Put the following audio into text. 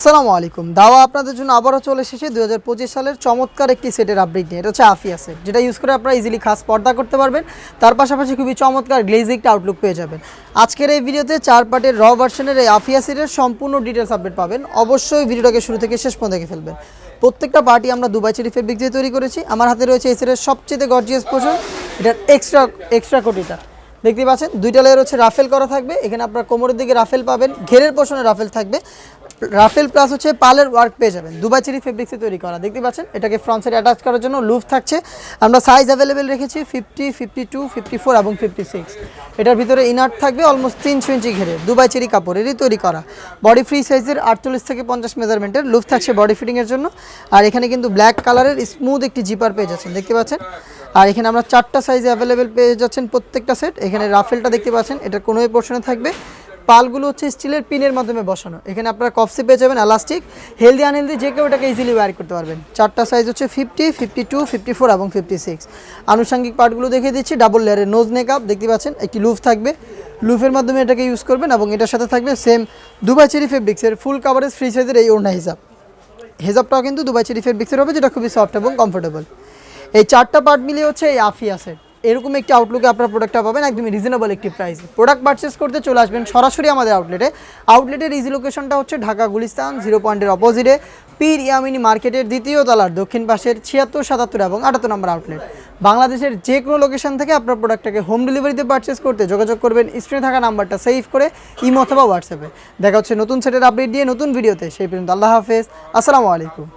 আসসালামু আলাইকুম। দাওয়া আপনাদের জন্য আবারও চলে এসেছে দু হাজার পঁচিশ সালের চমৎকার একটি সেটের আপডেট নিয়ে। এটা হচ্ছে আফিয়া সেট, যেটা ইউজ করে আপনারা ইজিলি খাস পর্দা করতে পারবেন। তার পাশাপাশি খুবই চমৎকার গ্লেজি একটা আউটলুক পেয়ে যাবেন। আজকের এই ভিডিওতে চার পার্টের র ভার্সনের এই আফিয়া সেটের সম্পূর্ণ ডিটেলস আপডেট পাবেন। অবশ্যই ভিডিওটাকে শুরু থেকে শেষ পর্যন্ত দেখে ফেলবেন। প্রত্যেকটা পার্টি আমরা দুবাই চেরি ফেব্রিক দিয়ে তৈরি করেছি। আমার হাতে রয়েছে এই সেটের সবচেয়ে গর্জিয়াস পোর্শন এটার এক্সট্রা এক্সট্রা কোটিটা। দেখতে পাচ্ছেন, দুইটা লেয়ার হচ্ছে রাফেল করা থাকবে। এখানে আপনার কোমরের দিকে রাফেল পাবেন, ঘেরের পোর্শনে রাফেল থাকবে। রাফেল প্লাস হচ্ছে পালের ওয়ার্ক পেয়ে যাবেন। দুবাই চেরি ফেব্রিক্সে তৈরি করা। দেখতে পাচ্ছেন? এটাকে ফ্রন্ট সাইড অ্যাটাচ করার জন্য লুফ থাকছে। আমরা সাইজ অ্যাভেলেবেল রেখেছি fifty fifty two fifty four এবং ফিফটি সিক্স এটার ভিতরে ইনার থাকবে অলমোস্ট তিনশো ইঞ্চি ঘেরে। দুবাই চেরি কাপড়েরই তৈরি করা। বডি ফ্রি সাইজের আটচল্লিশ থেকে পঞ্চাশ মেজারমেন্টের লুফ থাকছে বডি ফিটিংয়ের জন্য। আর এখানে কিন্তু ব্ল্যাক কালারের স্মুথ একটি জিপার পেয়ে যাচ্ছেন। দেখতে পাচ্ছেন? আর এখানে আমরা চারটা সাইজে অ্যাভেলেবেল পেয়ে যাচ্ছেন প্রত্যেকটা সেট এখানে রাফেলটা দেখতে পাচ্ছেন? এটা কোনো পোর্শনে থাকবে। পালগুলো হচ্ছে স্টিলের পিনের মাধ্যমে বসানো। এখানে আপনারা কফসি পেয়ে যাবেন, এলাস্টিক, হেলদি, আনহেলদি, যে কেউ এটাকে ইজিলি ওয়ার করতে পারবেন। চারটা সাইজ হচ্ছে fifty fifty two fifty four এবং ফিফটি সিক্স আনুষঙ্গিক পার্টগুলো দেখিয়ে দিচ্ছি ডাবল লেয়ারের নোজ নেকআপ দেখতে পাচ্ছেন, একটি লুফ থাকবে। লুফের মাধ্যমে এটাকে ইউজ করবেন এবং এটার সাথে থাকবে সেম দুবাই চেরি ফেব্রিক্সের ফুল কাভারেজ ফ্রি সাইজের এই ওড়না হিসাব হিসাবটাও কিন্তু দুবাই চেরি ফেব্রিক্সের হবে, যেটা খুবই সফট এবং কমফোর্টেবল এই চারটা পার্ট মিলিয়ে হচ্ছে এই আফিয়া সেট এরকম একটি আউটলুকে আপনার প্রোডাক্টটা পাবেন, একদমই রিজনেবল একটি প্রাইসে প্রোডাক্ট পারচেস করতে চলে আসবেন সরাসরি আমাদের আউটলেটে আউটলেটের ইজি লোকেশনটা হচ্ছে ঢাকা গুলিস্তান জিরো পয়েন্টের অপোজিটে পীর ইয়ামিনী মার্কেটের দ্বিতীয় তলার দক্ষিণ পাশের ছিয়াত্তর, সাতাত্তর এবং আটাত্তর নম্বর আউটলেট বাংলাদেশের যে কোনো লোকেশন থেকে আপনার প্রোডাক্টটাকে হোম ডেলিভারিতে পারচেস করতে যোগাযোগ করবেন স্ক্রিনে থাকা নাম্বারটা সেভ করে ইমো অথবা হোয়াটসঅ্যাপে দেখা হচ্ছে নতুন সেটের আপডেট দিয়ে নতুন ভিডিওতে সেই পর্যন্ত আল্লাহ হাফেজ, আসসালামু আলাইকুম।